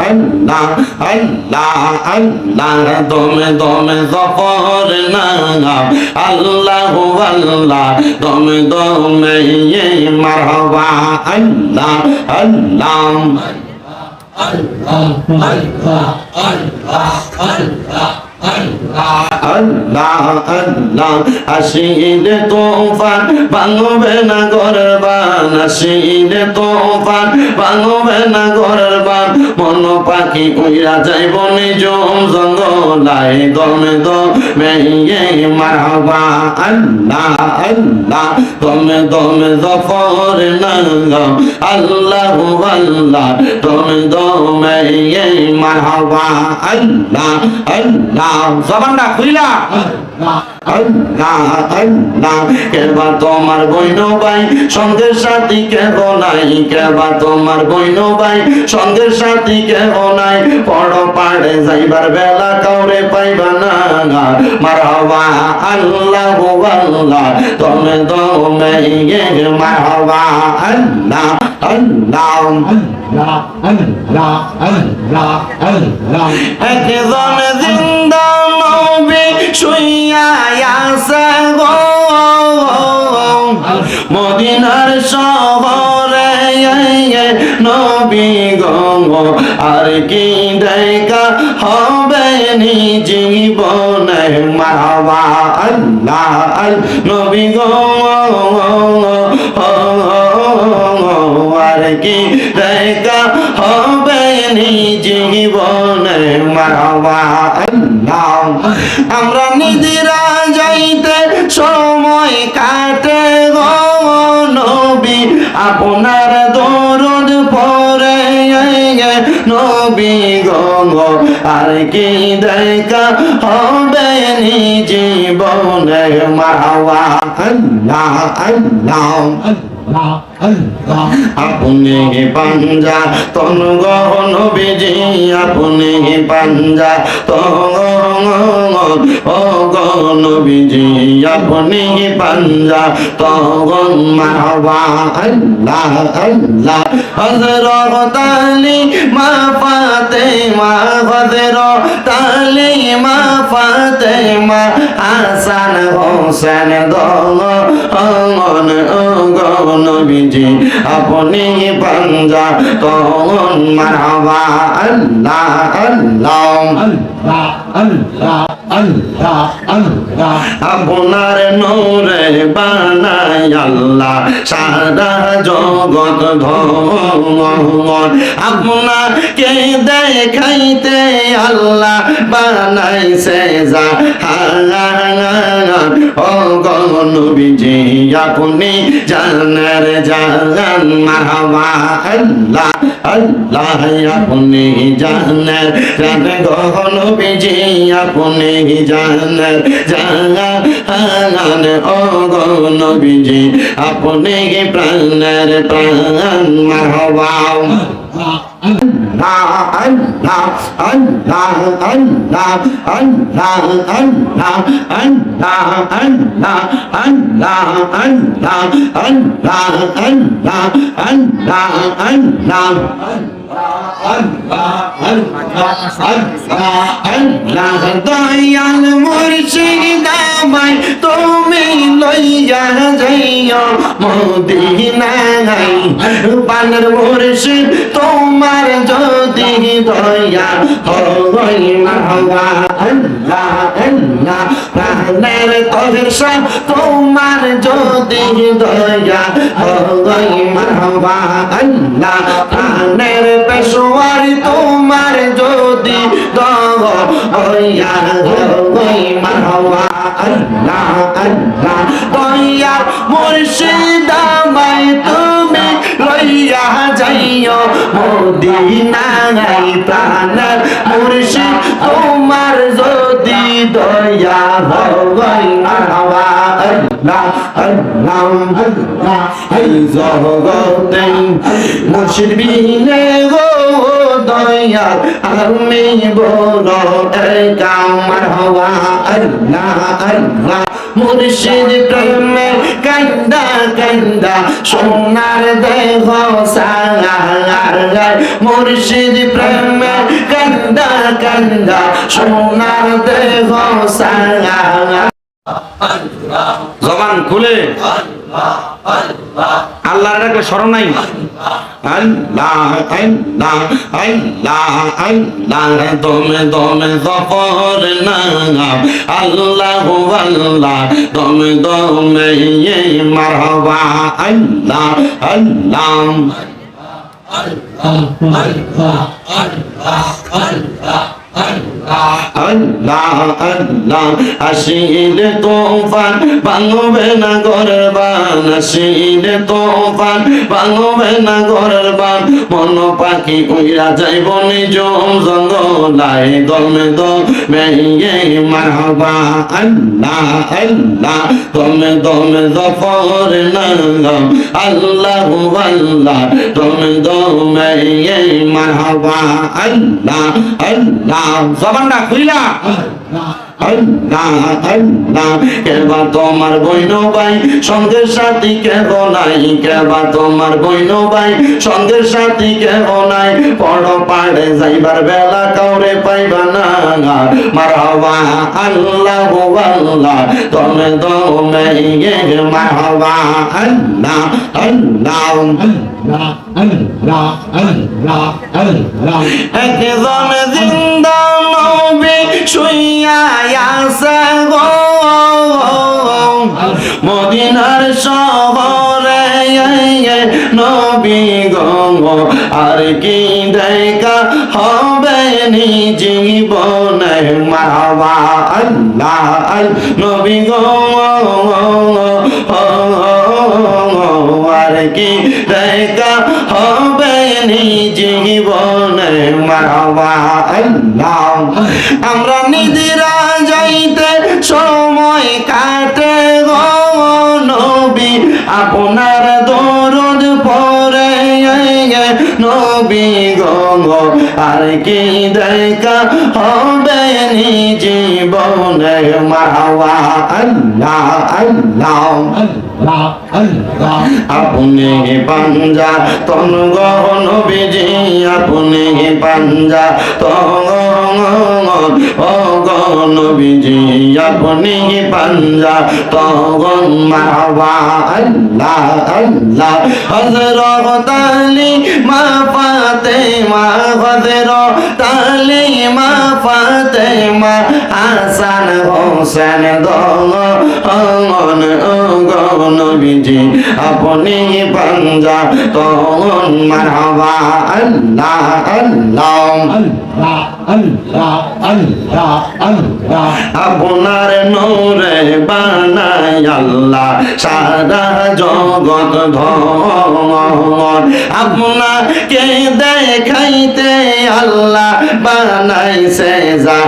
আল্লাহ আল্লাহ আল্লাহ দমে দমে জফর নাম আল্লাহ আল্লাহ দমে দমে মারহাবা আল্লাহ আল্লাহ আল্লাহ আল্লাহ আসিলে তোফান ভাঙবে না ঘরের বান আসিলে তোফান ভাঙবে না ঘরের বান মন পাখি উইরা যাইব নিজ জঙ্গলাই দমে দমে মারহাবা আল্লাহ আল্লাহ, দমে দমে জফর নাম আল্লাহ আল্লাহ, দমে দমে মারহাবা আল্লাহ আল্লাহ, জবানটা খুইলা আল্লাহ আল্লাহ কেবা তোমার বইন ভাই সঙ্গের সাথী কেহ নাই, কেবা তোমার বইন ভাই সঙ্গের সাথী কেহ নাই, পড় পাড়ে যাইবার বেলা কাউরে পাইবা না মারহাবা আল্লাহ আল্লাহ তুমি দমে মারহাবা আল্লাহ আল্লাহ। একজন জিন্দা নবী শুইয়া আছে গো। মদিনার শহরে নবী গো, আর কি দেখা হবে নি জীবনে? মারবা আল্লাহ, আল নবী গো, আর কি দেখা হবে নি জীবনে? মারবা আল্লাহ, আমরা নিদিরা যাইতে সময় আপনার দরদ পরে নবী গঙ্গ আর কি দেখা হবে নি জীবনে মাওয়া? আল্লাহ আল্লাহ। আপনি পাঞ্জা, তন গহন আপনি পাঞ্জা, তন গহন বিজি আপনি পাঞ্জা তগন মারবা আল্লাহ আল্লাহ। মা ফাতে মা হজরত আলী মা ফাতেমা হাসান হোসেন দলন নবীজি আপনি পাঞ্জা তখন মারবা আল্লাহ আল্লাহ। আল্লাহ আল্লাহ। আপনার নূরে বানাই আল্লাহ, সারা জগৎ ভগবান আপনাকে দেখাইতে আল্লাহ বানাইছে যা ও গনবিজি আপনি জানার জান মারহাবা আল্লাহ। আল্লাহ আপনি জানেন জান গহন বিজি আপনি জানেন জানান অগণ বিজি আপনি প্রাণের প্রাণ মাহবাও। Allah, দয়াল মুর্শিদাবাই তুমি লইয়া যাইয়া মদিনাই বানর মুর্শিদ তোমার যদি দয়া হয় না আল্লাহ আল্লাহ প্রাণের কহিস তোমার যদি দয়া হই মারবা আল্লাহ, প্রাণের পেশোয়ারি তোমার যদি দয়া হই মারবা আল্লাহ আল্লাহ, দয়ার মুর্শিদামাই তো যাইও মদিনায় প্রাণের মুর্শিদ। তোমার যদি দয়া হয় আমি বড় একা মারহাবা আল্লাহ আল্লাহ মুর্শিদ প্রেমে কান্দা কান্দা সোনার দেহ সাঙ্গার গায়। মুর্শিদ প্রেমে গঞ্জা সোনার দেহ সারা জবান খুলে। আল্লাহর ডাকলে স্মরণ নাই। আল্লাহ আল্লাহ আল্লাহ আল্লাহ, দমে দমে জফর নাম। আল্লাহ আল্লাহ, দমে দমে মারহাবা। আল্লাহ আল্লাহ আল্লাহ আল্লাহ। আসিলে তোফান ভাঙবে না ঘরের বান আসিলে তোফান ভাঙবে না ঘরের বান মন পাখি উইরা যাইব নিজ জঙ্গলাই দমে দমে মারহাবা আল্লাহ আল্লাহ দমে দমে জফর নাম আল্লাহ আল্লাহ দমে দমে মারহাবা আল্লাহ আল্লাহ জবানটা খুইলা কেবা তোমার বইন ভাই সঙ্গের সাথী কেহ নাই, কেবা তোমার বইন ভাই সঙ্গের সাথী কেহ নাই, পড় পাড়ে যাইবার বেলা কাউরে পাইবা না মারহাবা আল্লাহ আল্লাহ তুমি দমে মারহাবা আল্লাহ। একজন জিন্দা নবী শুইয়া আছে গো। মদিনার শহরে নবী গো। আর কি দেখা হবে নি জীবনে? মারবা আল্লাহ, নবী গো। কি দেখা হবে নি জীবনে মারবা আল্লাহ। আমরা নিদিরা যাইতে সময় কাটে গো নবী। আপনার দরদ পরে নবী গো আর কি দেখা হবে নি জীবনে মারবা আল্লাহ আল্লাহ। আপনি পাঞ্জা, তন গহন বিজি আপনি পাঞ্জা, তন গহন বিজি আপনি পাঞ্জা তগন মারবা আল্লাহ আল্লাহ। হজরত আলী মা ফাতে মা হজরত আলী মা ফাতে মা হাসান হোসেন দন অঙ্গন অঙ্গন বিজি আপনি পাঞ্জা তখন মারহাবা, আল্লাহ আল্লাহ। আপনার নূরে বানাই আল্লাহ, সারা জগৎ ধর আপনাকে দেখাইতে আল্লাহ যা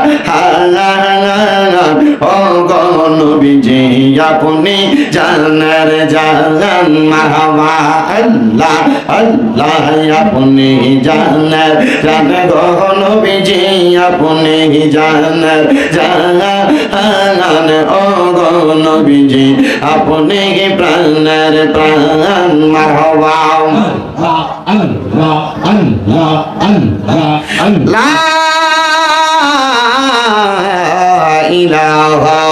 গনবিজি আপনি জানার জান মারহাবা। আল্লাহ আল্লাহ, আপনি জানার জান গনবিজি আপনি জানার জান ও গনবিজি আপনি প্রাণের প্রাণ মারহাবা। লা ইলাহা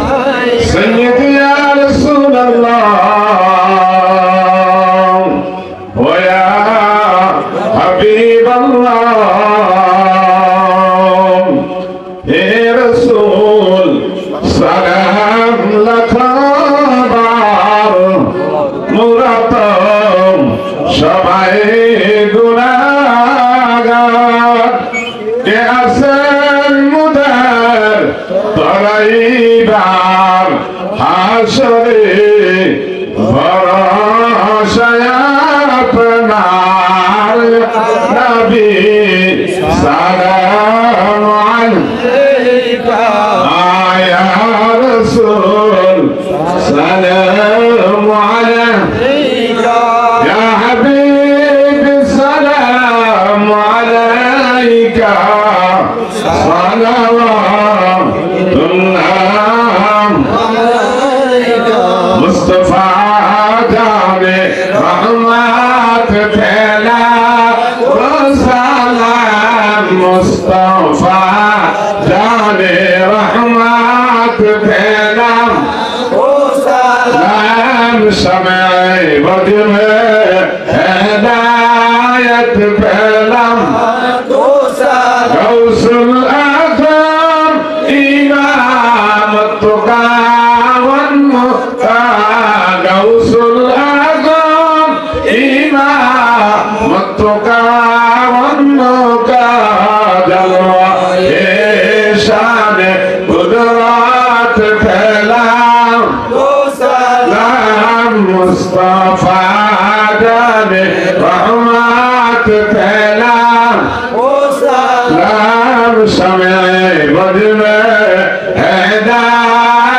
মুরত সবাই গুণাগার। কে আছেন মুদার তরাইবার? হাসরে মুস্তফা জানে রহমাত ভেলাম সময় বদমে হেদায়ত পেলাম। গৌসুল আজম ইমাম তুকাওয়ান মুক্তা গৌসুল আজম ইমাম তুকা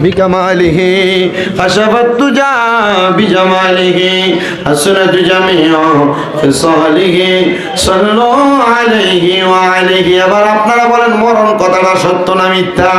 بكماله خشف الدجى بجماله حسنت جميع خصاله صلوا عليه وعليه এবার আপনারা বলেন মরণ কথাটা সত্য না মিথ্যা